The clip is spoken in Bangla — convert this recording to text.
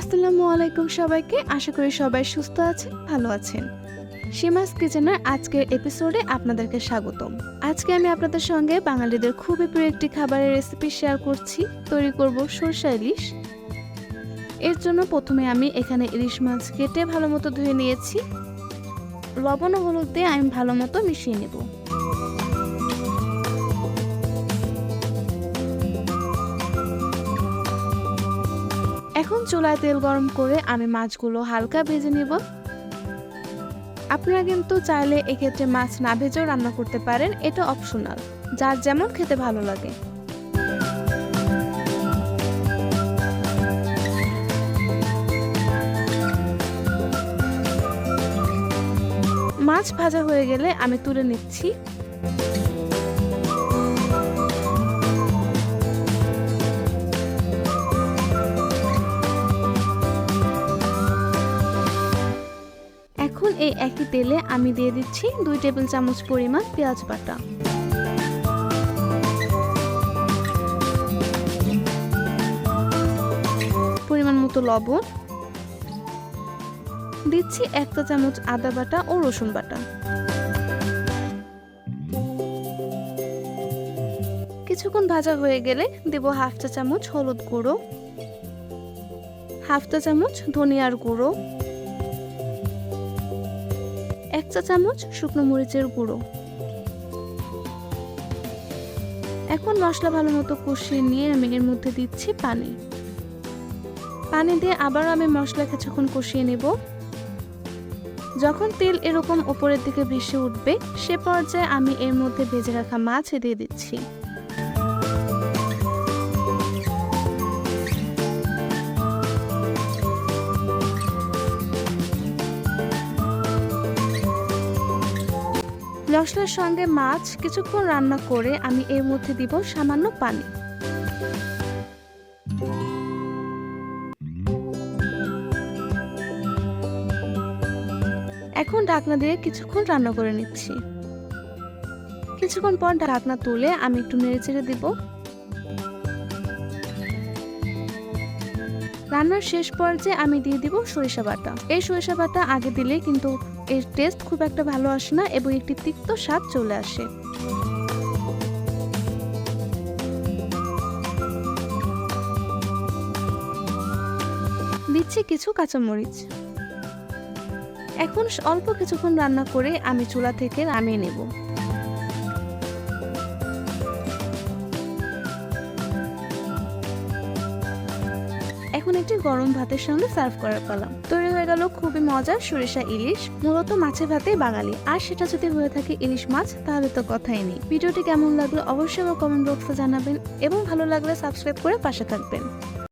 আসসালামু আলাইকুম সবাইকে। আশা করি সবাই সুস্থ আছেন, ভালো আছেন। সীমাস কিচেনের আজকের এপিসোডে আপনাদেরকে স্বাগতম। আজকে আমি আপনাদের সঙ্গে বাঙালিদের খুবই প্রিয় একটি খাবারের রেসিপি শেয়ার করছি। তৈরি করব সরষা ইলিশ। এর জন্য প্রথমে আমি এখানে ইলিশ মাছ কেটে ভালো মতো ধুয়ে নিয়েছি। লবণ ও হলুদ দিয়ে আমি ভালো মতো মিশিয়ে নেব। এখন চুলায় তেল গরম করে আমি মাছগুলো হালকা ভেজে নেব। আপনারা কিন্তু চাইলে এক্ষেত্রে মাছ না ভেজেও রান্না করতে পারেন, এটা অপশনাল যার যেমন খেতে ভালো লাগে। মাছ ভাজা হয়ে গেলে আমি তুলে নিচ্ছি। এই একই তেলে আমি দিয়ে দিচ্ছি দুই টেবিল চামচ পরিমাণ পেঁয়াজ বাটা। পরিমাণ মতো লবণ। দিচ্ছি একটা চামচ আদা বাটা ও রসুন বাটা। কিছুক্ষণ ভাজা হয়ে গেলে দেব হাফ চা চামচ হলুদ গুঁড়ো। হাফ চা চামচ ধনিয়ার গুঁড়ো। এক চা চামচ শুকনো মরিচের গুঁড়ো। এখন মশলা ভালো মতো কষিয়ে নিয়ে আমি এর মধ্যে দিচ্ছি পানি। পানি দিয়ে আবারও আমি মশলা কিছুক্ষণ কষিয়ে নেব। যখন তেল এরকম উপরের দিকে ভেসে উঠবে, সে পর্যায়ে আমি এর মধ্যে ভেজে রাখা মাছ দিয়ে দিচ্ছি। মশলার সঙ্গে মাছ কিছুক্ষণ রান্না করে আমি এর মধ্যে দিব সামান্য পানি। এখন ঢাকনা দিয়ে কিছুক্ষণ রান্না করে নিচ্ছি। কিছুক্ষণ পর ঢাকনা তুলে আমি একটু নেড়ে চেড়ে দিব। রান্নার শেষ পর্যায়ে আমি দিয়ে দিব সরিষা বাটা। এই সরিষা বাটা আগে দিলে কিন্তু এর টেস্ট খুব একটা ভালো আসে না এবং একটি তিক্ত স্বাদ চলে আসে। দিচ্ছি কিছু কাঁচামরিচ। এখন অল্প কিছুক্ষণ রান্না করে আমি চুলা থেকে নামিয়ে নেব। এখন একটি গরম ভাতের সঙ্গে সার্ভ করার পালা তৈরি হয়ে গেল খুবই মজার সরিষা ইলিশ, মূলত মাছে ভাতে বাঙালি। আর সেটা যদি হয়ে থাকে ইলিশ মাছ, তাহলে তো কথাই নেই। ভিডিওটি কেমন লাগল অবশ্যই আমার কমেন্ট বক্সে জানাবেন এবং ভালো লাগলে সাবস্ক্রাইব করে পাশে থাকবেন।